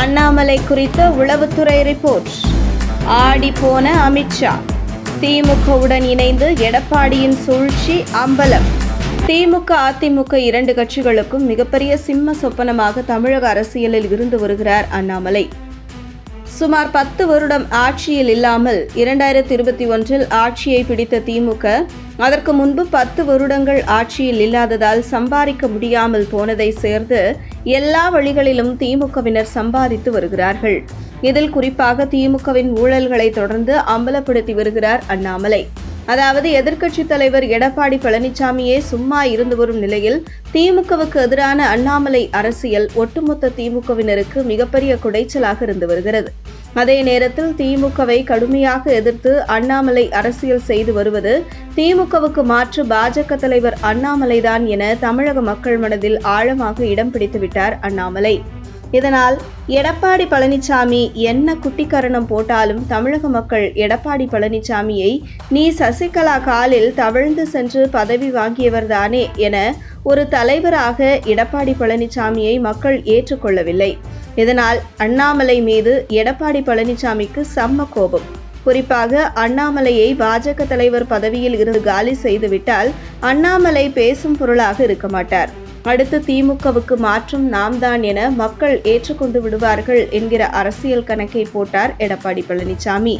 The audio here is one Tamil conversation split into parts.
அண்ணாமலை குறித்த உளவுத்துறை ரிப்போர்ட். ஆடி போன அமித்ஷா திமுகவுடன் இணைந்து எடப்பாடியின் சூழ்ச்சி அம்பலம். திமுக அதிமுக இரண்டு கட்சிகளுக்கும் மிகப்பெரிய சிம்ம சொப்பனமாக தமிழக அரசியலில் இருந்து வருகிறார் அண்ணாமலை. சுமார் பத்து வருடம் ஆட்சியில் இல்லாமல் இரண்டாயிரத்தி இருபத்தி ஒன்றில் ஆட்சியை பிடித்த திமுக அதற்கு முன்பு பத்து வருடங்கள் ஆட்சியில் இல்லாததால் சம்பாதிக்க முடியாமல் போனதை சேர்ந்து எல்லா வழிகளிலும் திமுகவினர் சம்பாதித்து வருகிறார்கள். இதில் குறிப்பாக திமுகவின் ஊழல்களை தொடர்ந்து அம்பலப்படுத்தி வருகிறார் அண்ணாமலை. அதாவது எதிர்க்கட்சித் தலைவர் எடப்பாடி பழனிசாமியே சும்மா இருந்து வரும் நிலையில் திமுகவுக்கு எதிரான அண்ணாமலை அரசியல் ஒட்டுமொத்த திமுகவினருக்கு மிகப்பெரிய குடைச்சலாக இருந்து வருகிறது. அதே நேரத்தில் திமுகவை கடுமையாக எதிர்த்து அண்ணாமலை அரசியல் செய்து வருவது திமுகவுக்கு மாற்று பாஜக தலைவர் அண்ணாமலைதான் என தமிழக மக்கள் மனதில் ஆழமாக இடம் பிடித்துவிட்டார் அண்ணாமலை. இதனால் எடப்பாடி பழனிசாமி என்ன குட்டிக்கரணம் போட்டாலும் தமிழக மக்கள் எடப்பாடி பழனிசாமியை நீ சசிகலா காலில் தவழ்ந்து சென்று பதவி வாங்கியவர்தானே என ஒரு தலைவராக எடப்பாடி பழனிசாமியை மக்கள் ஏற்றுக்கொள்ளவில்லை இதனால் அண்ணாமலை மீது எடப்பாடி பழனிசாமிக்கு செம்ம கோபம். குறிப்பாக அண்ணாமலையை பாஜக தலைவர் பதவியில் இருந்து காலி செய்துவிட்டால் அண்ணாமலை பேசும் பொருளாக இருக்க மாட்டார். அடுத்து திமுகவுக்கு மாற்றம் நாம் தான் என மக்கள் ஏற்றுக்கொண்டு விடுவார்கள் என்கிற அரசியல் கணக்கை போட்டார் எடப்பாடி பழனிசாமி.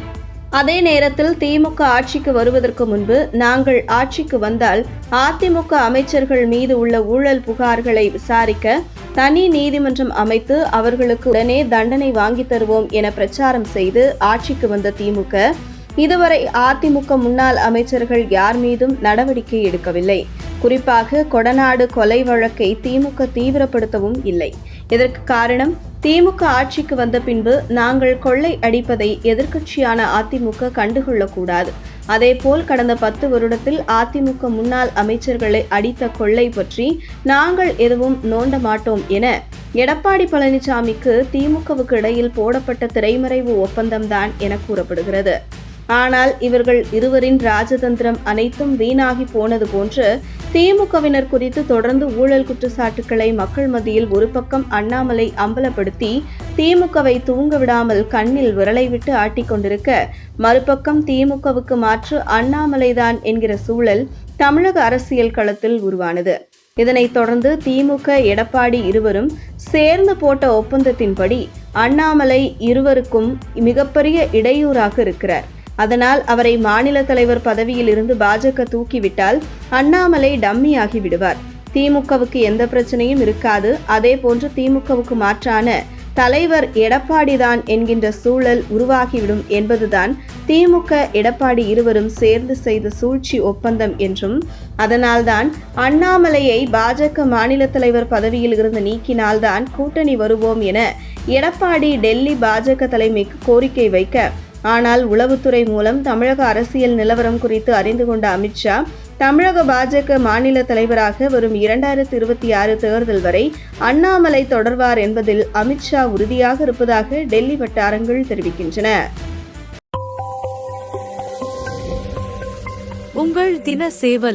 அதே நேரத்தில் திமுக ஆட்சிக்கு வருவதற்கு முன்பு நாங்கள் ஆட்சிக்கு வந்தால் அதிமுக அமைச்சர்கள் மீது உள்ள ஊழல் புகார்களை விசாரிக்க தனி நீதிமன்றம் அமைத்து அவர்களுக்கு உடனே தண்டனை வாங்கி தருவோம் என பிரச்சாரம் செய்து ஆட்சிக்கு வந்த திமுக இதுவரை அதிமுக முன்னாள் அமைச்சர்கள் யார் மீதும் நடவடிக்கை எடுக்கவில்லை. குறிப்பாக கொடநாடு கொலை வழக்கை திமுக தீவிரப்படுத்தவும் இல்லை. இதற்கு காரணம் திமுக ஆட்சிக்கு வந்த பின்பு நாங்கள் கொள்ளை அடிப்பதை எதிர்க்கட்சியான அதிமுக கண்டுகொள்ளக்கூடாது. அதேபோல் கடந்த பத்து வருடத்தில் அதிமுக முன்னாள் அமைச்சர்களை அடித்த கொள்ளை பற்றி நாங்கள் எதுவும் நோண்ட மாட்டோம் என எடப்பாடி பழனிசாமிக்கு திமுகவுக்கு இடையில் போடப்பட்ட திரைமறைவு ஒப்பந்தம்தான் என கூறப்படுகிறது. ஆனால் இவர்கள் இருவரின் ராஜதந்திரம் அனைத்தும் வீணாகி போனது போன்று திமுகவினர் குறித்து தொடர்ந்து ஊழல் குற்றச்சாட்டுக்களை மக்கள் மத்தியில் ஒரு பக்கம் அண்ணாமலை அம்பலப்படுத்தி திமுகவை தூங்க விடாமல் கண்ணில் விரலை விட்டு ஆட்டிக்கொண்டிருக்க மறுபக்கம் திமுகவுக்கு மாற்று அண்ணாமலைதான் என்கிற சூழல் தமிழக அரசியல் களத்தில் உருவானது. இதனைத் தொடர்ந்து திமுக எடப்பாடி இருவரும் சேர்ந்து போட்ட ஒப்பந்தத்தின்படி அண்ணாமலை இருவருக்கும் மிகப்பெரிய இடையூறாக இருக்கிறார். அதனால் அவரை மாநில தலைவர் பதவியில் இருந்து பாஜக தூக்கிவிட்டால் அண்ணாமலை டம்மியாகி விடுவார் திமுகவுக்கு எந்த பிரச்சனையும் இருக்காது. அதே போன்று திமுகவுக்கு மாற்றான தலைவர் எடப்பாடிதான் என்கின்ற சூழல் உருவாகிவிடும் என்பதுதான் திமுக எடப்பாடி இருவரும் சேர்ந்து செய்த சூழ்ச்சி ஒப்பந்தம் என்றும் அதனால்தான் அண்ணாமலையை பாஜக மாநில தலைவர் பதவியில் இருந்து நீக்கினால்தான் கூட்டணி வருவோம் என எடப்பாடி டெல்லி பாஜக தலைமைக்கு கோரிக்கை வைக்க ஆனால் உளவுத்துறை மூலம் தமிழக அரசியல் நிலவரம் குறித்து அறிந்து கொண்ட அமித்ஷா தமிழக பாஜக மாநில தலைவராக வரும் இரண்டாயிரத்தி இருபத்தி ஆறு தேர்தல் வரை அண்ணாமலை தொடர்வார் என்பதில் அமித்ஷா உறுதியாக இருப்பதாக டெல்லி வட்டாரங்கள் தெரிவிக்கின்றன. உங்கள் தின சேவல்